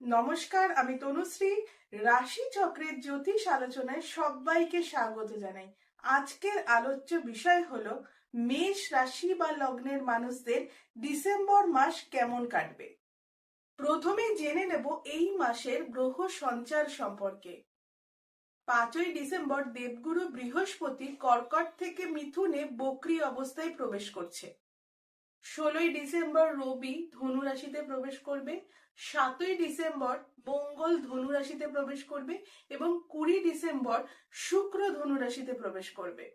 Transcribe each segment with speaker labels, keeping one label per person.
Speaker 1: নমস্কার, আমি তনুশ্রী। রাশি চক্রের জ্যোতিষ আলোচনায় সবাইকে স্বাগত জানাই। আজকের আলোচ্য বিষয় হলো, মেষ রাশি বা লগ্নের মানুষদের ডিসেম্বর মাস কেমন কাটবে? প্রথমে জেনে নেব এই মাসের গ্রহ সঞ্চার সম্পর্কে। পাঁচই ডিসেম্বর দেবগুরু বৃহস্পতি কর্কট থেকে মিথুনে বক্রি অবস্থায় প্রবেশ করছে। ষোলোই ডিসেম্বর রবি ধনু রাশিতে প্রবেশ করবে, সাতই ডিসেম্বর মঙ্গল ধনু রাশিতে প্রবেশ করবে এবং কুড়ি ডিসেম্বর শুক্র ধনু রাশিতে প্রবেশ করবে।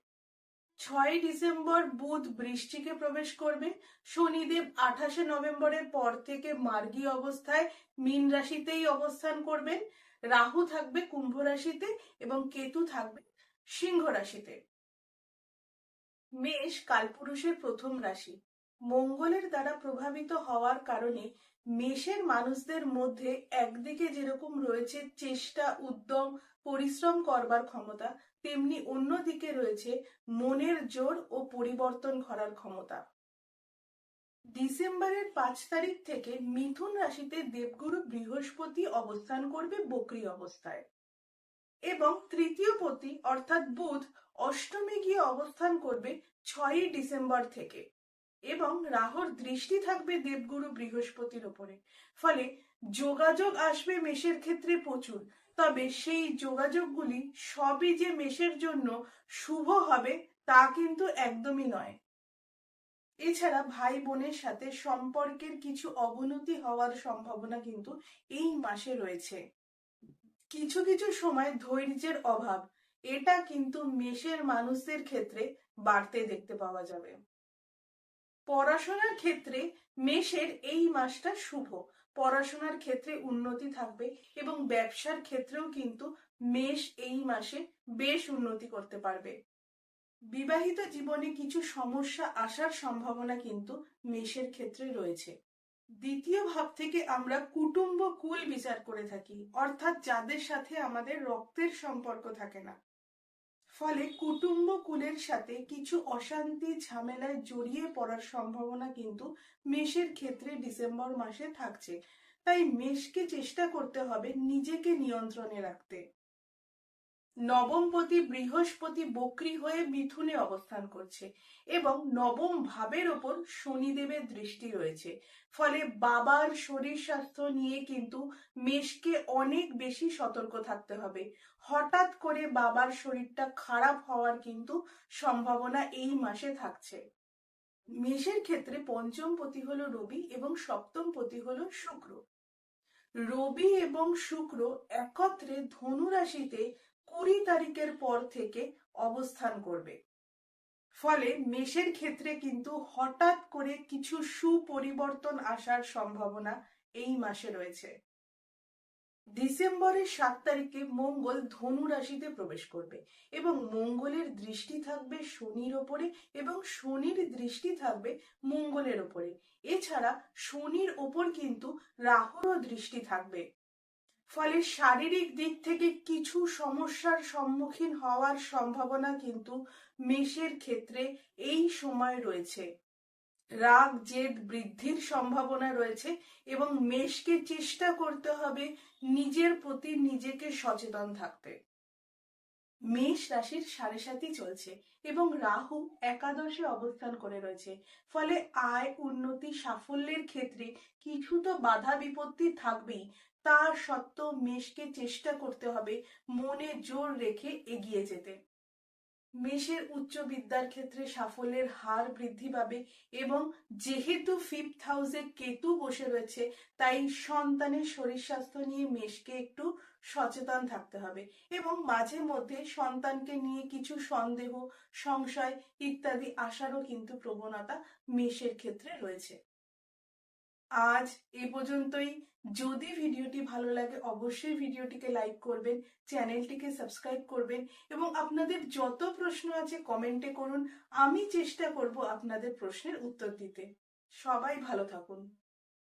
Speaker 1: ছয় ডিসেম্বর বুধ বৃষ্টিকে প্রবেশ করবে, শনিদেব আঠাশে নভেম্বরের পর থেকে মার্গী অবস্থায় মীন রাশিতেই অবস্থান করবেন রাহু থাকবে কুম্ভ রাশিতে এবং কেতু থাকবে সিংহ রাশিতে। মেষ কালপুরুষের প্রথম রাশি। মঙ্গলের দ্বারা প্রভাবিত হওয়ার কারণে মেষের মানুষদের মধ্যে একদিকে যেরকম রয়েছে চেষ্টা, উদ্যম, পরিশ্রম করবার ক্ষমতা, তেমনি অন্যদিকে রয়েছে মনের জোর ও পরিবর্তন করার ক্ষমতা। ডিসেম্বরের পাঁচ তারিখ থেকে মিথুন রাশিতে দেবগুরু বৃহস্পতি অবস্থান করবে বকরি অবস্থায়। এবং তৃতীয় পতি অর্থাৎ বুধ অষ্টমে গিয়ে অবস্থান করবে ছয়ই ডিসেম্বর থেকে। এবং রাহুর দৃষ্টি থাকবে দেবগুরু বৃহস্পতির ওপরে। ফলে যোগাযোগ আসবে মেষের ক্ষেত্রে প্রচুর। তবে সেই যোগাযোগগুলি সবই যে মেষের জন্য শুভ হবে তা কিন্তু একদমই নয়। এছাড়া ভাই বোনের সাথে সম্পর্কের কিছু অবনতি হওয়ার সম্ভাবনা কিন্তু এই মাসে রয়েছে। কিছু কিছু সময় ধৈর্যের অভাব, এটা কিন্তু মেষের মানুষদের ক্ষেত্রে বাড়তে দেখতে পাওয়া যাবে। পড়াশোনার ক্ষেত্রে মেষের এই মাসটা শুভ। পড়াশোনার ক্ষেত্রে উন্নতি থাকবে এবং ব্যবসার ক্ষেত্রেও কিন্তু মেষ এই মাসে বেশ উন্নতি করতে পারবে। বিবাহিত জীবনে কিছু সমস্যা আসার সম্ভাবনা কিন্তু মেষের ক্ষেত্রে রয়েছে। দ্বিতীয় ভাব থেকে আমরা কুটুম্ব কুল বিচার করে থাকি, অর্থাৎ যাদের সাথে আমাদের রক্তের সম্পর্ক থাকে না। ফলে কুটুম্ব কুলের সাথে কিছু অশান্তি, ঝামেলায় জড়িয়ে পড়ার সম্ভাবনা কিন্তু মেষের ক্ষেত্রে ডিসেম্বর মাসে থাকছে। তাই মেষকে চেষ্টা করতে হবে নিজেকে নিয়ন্ত্রণে রাখতে। নবমপতি বৃহস্পতি বক্রি হয়ে মিথুনে অবস্থান করছে এবং নবম ভাবের ওপর শনিদেবের দৃষ্টি রয়েছে। ফলে বাবার শরীর স্বাস্থ্য নিয়ে কিন্তু মেষকে অনেক বেশি সতর্ক থাকতে হবে। হঠাৎ করে বাবার শরীরটা খারাপ হওয়ার কিন্তু সম্ভাবনা এই মাসে থাকছে। মেষের ক্ষেত্রে পঞ্চম পতি হলো রবি এবং সপ্তম পতি হলো শুক্র। রবি এবং শুক্র একত্রে ধনু রাশিতে কুড়ি তারিখের পর থেকে অবস্থান করবে। ফলে মেষের ক্ষেত্রে কিন্তু হঠাৎ করে কিছু সুপরিবর্তন আসার সম্ভাবনা এই মাসে রয়েছে। ডিসেম্বরের সাত তারিখে মঙ্গল ধনু রাশিতে প্রবেশ করবে এবং মঙ্গলের দৃষ্টি থাকবে শনির ওপরে এবং শনির দৃষ্টি থাকবে মঙ্গলের ওপরে। এছাড়া শনির ওপর কিন্তু রাহুরও দৃষ্টি থাকবে। ফলে শারীরিক দিক থেকে কিছু সমস্যার সম্মুখীন হওয়ার সম্ভাবনা কিন্তু মেষের ক্ষেত্রে এই সময় রয়েছে। রাগ, জেদ বৃদ্ধির সম্ভাবনা রয়েছে এবং মেষকে চেষ্টা করতে হবে নিজের প্রতি নিজেকে সচেতন থাকতে। মেষ রাশির সাড়ে সাতই চলছে এবং রাহু একাদশে অবস্থান করে রয়েছে। ফলে আয়, উন্নতি, সাফল্যের ক্ষেত্রে কিছু তো বাধা বিপত্তি থাকবেই। তার সত্ত্বেও মেষকে চেষ্টা করতে হবে মনে জোর রেখে এগিয়ে যেতে। মেষের উচ্চ বিদ্যার ক্ষেত্রে সাফল্যের হার বৃদ্ধি পাবে এবং যেহেতু ফিফথ হাউসে কেতু বসে রয়েছে, তাই সন্তানের শরীর স্বাস্থ্য নিয়ে মেষকে একটু সচেতন থাকতে হবে এবং মাঝে মধ্যে সন্তানকে নিয়ে কিছু সন্দেহ, সংশয় ইত্যাদি আসারও কিন্তু প্রবণতা মেষের ক্ষেত্রে রয়েছে। আজ এ পর্যন্তই। যদি ভিডিওটি ভালো লাগে, অবশ্যই ভিডিওটিকে লাইক করবেন, চ্যানেলটিকে সাবস্ক্রাইব করবেন এবং আপনাদের যত প্রশ্ন আছে কমেন্টে করুন। আমি চেষ্টা করব আপনাদের প্রশ্নের উত্তর দিতে। সবাই ভালো থাকুন।